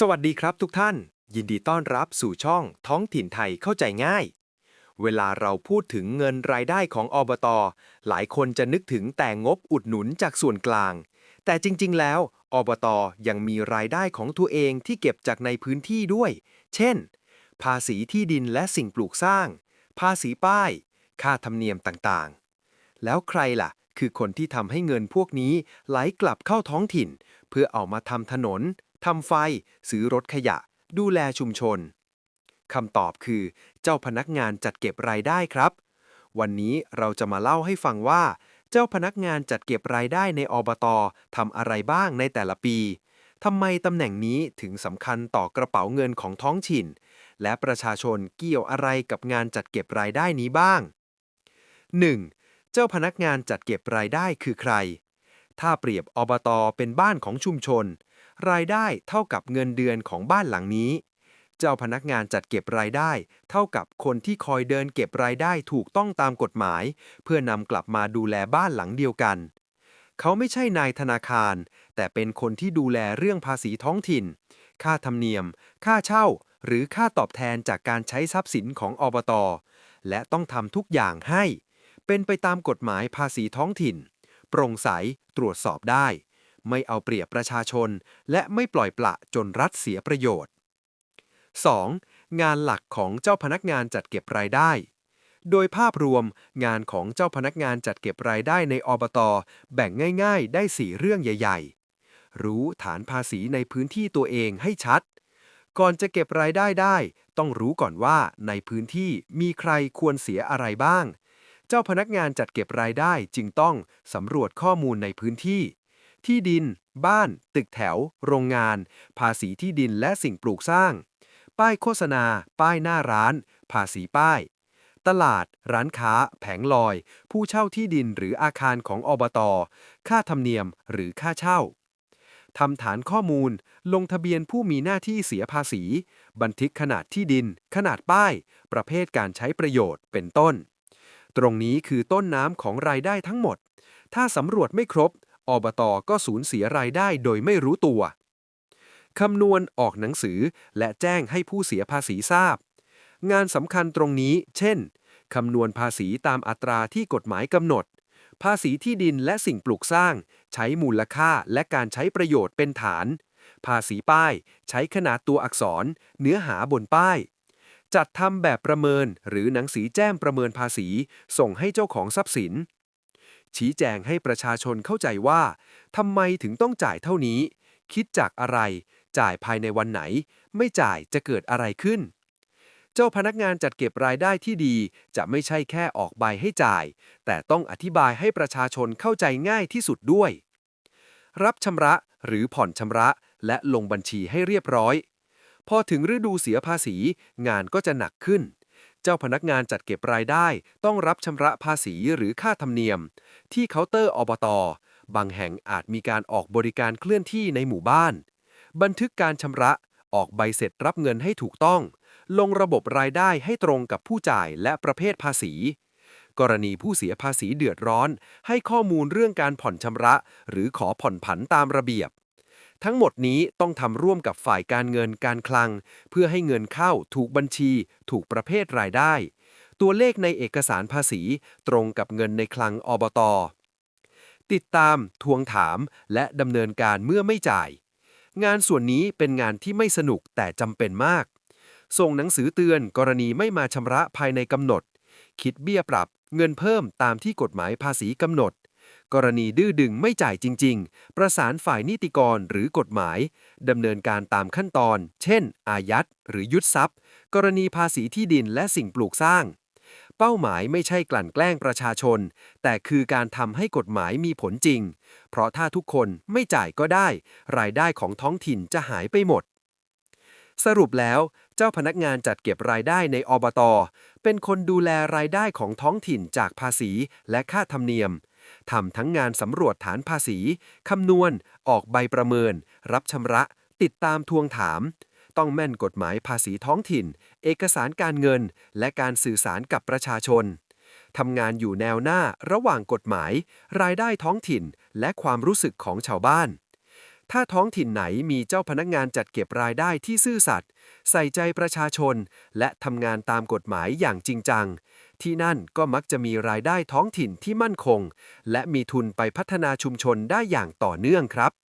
สวัสดีครับทุกท่าน ยินดีต้อนรับสู่ช่องท้องถิ่นไทยเข้าใจง่าย เวลาเราพูดถึงเงินรายได้ของอบต หลายคนจะนึกถึงแต่งบอุดหนุนจากส่วนกลาง แต่จริงๆ แล้วอบตยังมีรายได้ของตัวเองที่เก็บจากในพื้นที่ด้วย เช่น ภาษีที่ดินและสิ่งปลูกสร้าง ภาษีป้าย ค่าธรรมเนียมต่างๆ แล้วใครล่ะ คือคนที่ทำให้เงินพวกนี้ไหลกลับเข้าท้องถิ่น เพื่อเอามาทำถนน ทำไฟ ซื้อรถขยะ ดูแลชุมชนคำตอบคือ เจ้าพนักงานจัดเก็บรายได้ครับ วันนี้เราจะมาเล่าให้ฟังว่า เจ้าพนักงานจัดเก็บรายได้ในอบตทำอะไรบ้างในแต่ละปีทำไมตำแหน่งนี้ถึงสำคัญต่อกระเป๋าเงินของท้องถิ่น และประชาชนเกี่ยวอะไรกับงานจัดเก็บรายได้นี้บ้าง 1. เจ้าพนักงานจัดเก็บรายได้คือใคร ถ้าเปรียบอบตเป็นบ้านของชุมชน รายได้เท่ากับเงินเดือนของบ้านหลังนี้ เจ้าพนักงานจัดเก็บรายได้ เท่ากับคนที่คอยเดินเก็บรายได้ถูกต้องตามกฎหมาย เพื่อนำกลับมาดูแลบ้านหลังเดียวกัน เขาไม่ใช่นายธนาคาร แต่เป็นคนที่ดูแลเรื่องภาษีท้องถิ่น ค่าธรรมเนียม ค่าเช่า หรือค่าตอบแทนจากการใช้ทรัพย์สินของอบต และต้องทำทุกอย่างให้ เป็นไปตามกฎหมายภาษีท้องถิ่น โปร่งใสตรวจสอบได้ ไม่เอาเปรียบประชาชน และไม่ปล่อยปละจนรัฐเสียประโยชน์ 2. งานหลักของเจ้าพนักงานจัดเก็บรายได้ โดยภาพรวมงานของเจ้าพนักงานจัดเก็บรายได้ในอบต แบ่งง่าย ๆ ได้ 4 เรื่องใหญ่ ๆ รู้ฐานภาษีในพื้นที่ตัวเองให้ชัด ก่อนจะเก็บรายได้ได้ ต้องรู้ก่อนว่าในพื้นที่มีใครควรเสียอะไรบ้าง เจ้าพนักงานจัดเก็บรายได้จึงต้องสำรวจข้อมูลในพื้นที่ ที่ดิน บ้าน ตึกแถว โรงงาน ภาษีที่ดินและสิ่งปลูกสร้าง ป้ายโฆษณา ป้ายหน้าร้าน ภาษีป้าย ตลาด ร้านค้า แผงลอย ผู้เช่าที่ดินหรืออาคารของอบต ค่าธรรมเนียม หรือค่าเช่าทำฐานข้อมูล ลงทะเบียนผู้มีหน้าที่เสียภาษี บันทึกขนาดที่ดิน ขนาดป้าย ประเภทการใช้ประโยชน์ เป็นต้น ตรงนี้คือต้นน้ำของรายได้ทั้งหมด ถ้าสำรวจไม่ครบ อบตก็สูญเสียรายได้โดยไม่รู้ตัว คำนวณออกหนังสือและแจ้งให้ผู้เสียภาษีทราบ งานสำคัญตรงนี้ เช่น คำนวณภาษีตามอัตราที่กฎหมายกำหนด ภาษีที่ดินและสิ่งปลูกสร้าง ใช้มูลค่าและการใช้ประโยชน์เป็นฐาน ภาษีป้าย ใช้ขนาดตัวอักษร เนื้อหาบนป้ายจัดทำแบบประเมินหรือหนังสือแจ้งประเมินภาษี ส่งให้เจ้าของทรัพย์สิน ชี้แจงให้ประชาชนเข้าใจว่าทำไมถึงต้องจ่ายเท่านี้ คิดจากอะไร จ่ายภายในวันไหน ไม่จ่ายจะเกิดอะไรขึ้น เจ้าพนักงานจัดเก็บรายได้ที่ดี จะไม่ใช่แค่ออกใบให้จ่าย แต่ต้องอธิบายให้ประชาชนเข้าใจง่ายที่สุดด้วย รับชำระหรือผ่อนชำระและลงบัญชีให้เรียบร้อย พอถึงฤดูเสียภาษีงานก็จะหนักขึ้น เจ้าพนักงานจัดเก็บรายได้ ต้องรับชำระภาษีหรือค่าธรรมเนียม ที่เคาน์เตอร์อบต บางแห่งอาจมีการออกบริการเคลื่อนที่ในหมู่บ้าน บันทึกการชำระ ออกใบเสร็จรับเงินให้ถูกต้อง ลงระบบรายได้ให้ตรงกับผู้จ่ายและประเภทภาษี กรณีผู้เสียภาษีเดือดร้อน ให้ข้อมูลเรื่องการผ่อนชำระ หรือขอผ่อนผันตามระเบียบ ทั้งหมดนี้ต้องทำร่วมกับฝ่ายการเงินการคลัง เพื่อให้เงินเข้าถูกบัญชี ถูกประเภทรายได้ ตัวเลขในเอกสารภาษี ตรงกับเงินในคลังอบต ติดตาม ทวงถาม และดำเนินการเมื่อไม่จ่าย งานส่วนนี้เป็นงานที่ไม่สนุกแต่จำเป็นมาก ส่งหนังสือเตือนกรณีไม่มาชำระภายในกำหนด คิดเบี้ยปรับ เงินเพิ่มตามที่กฎหมายภาษีกำหนด กรณีดื้อดึงไม่จ่ายจริง ๆ ประสานฝ่ายนิติกรหรือกฎหมายดำเนินการตามขั้นตอน เช่น อายัด หรือยึดทรัพย์ กรณีภาษีที่ดินและสิ่งปลูกสร้าง เป้าหมายไม่ใช่กลั่นแกล้งประชาชน แต่คือการทำให้กฎหมายมีผลจริง เพราะถ้าทุกคนไม่จ่ายก็ได้ รายได้ของท้องถิ่นจะหายไปหมดสรุปแล้วเจ้าพนักงานจัดเก็บรายได้ในอบต เป็นคนดูแลรายได้ของท้องถิ่นจากภาษีและค่าธรรมเนียม ทำทั้งงานสำรวจฐานภาษี คำนวณ ออกใบประเมิน รับชำระ ติดตามทวงถาม ต้องแม่นกฎหมายภาษีท้องถิ่น เอกสารการเงิน และการสื่อสารกับประชาชนทำงานอยู่แนวหน้าระหว่างกฎหมาย รายได้ท้องถิ่น และความรู้สึกของชาวบ้าน ถ้าท้องถิ่นไหนมีเจ้าพนักงานจัดเก็บรายได้ที่ซื่อสัตย์ใส่ใจประชาชน และทำงานตามกฎหมายอย่างจริงจัง ที่นั่นก็มักจะมีรายได้ท้องถิ่นที่มั่นคง และมีทุนไปพัฒนาชุมชนได้อย่างต่อเนื่องครับ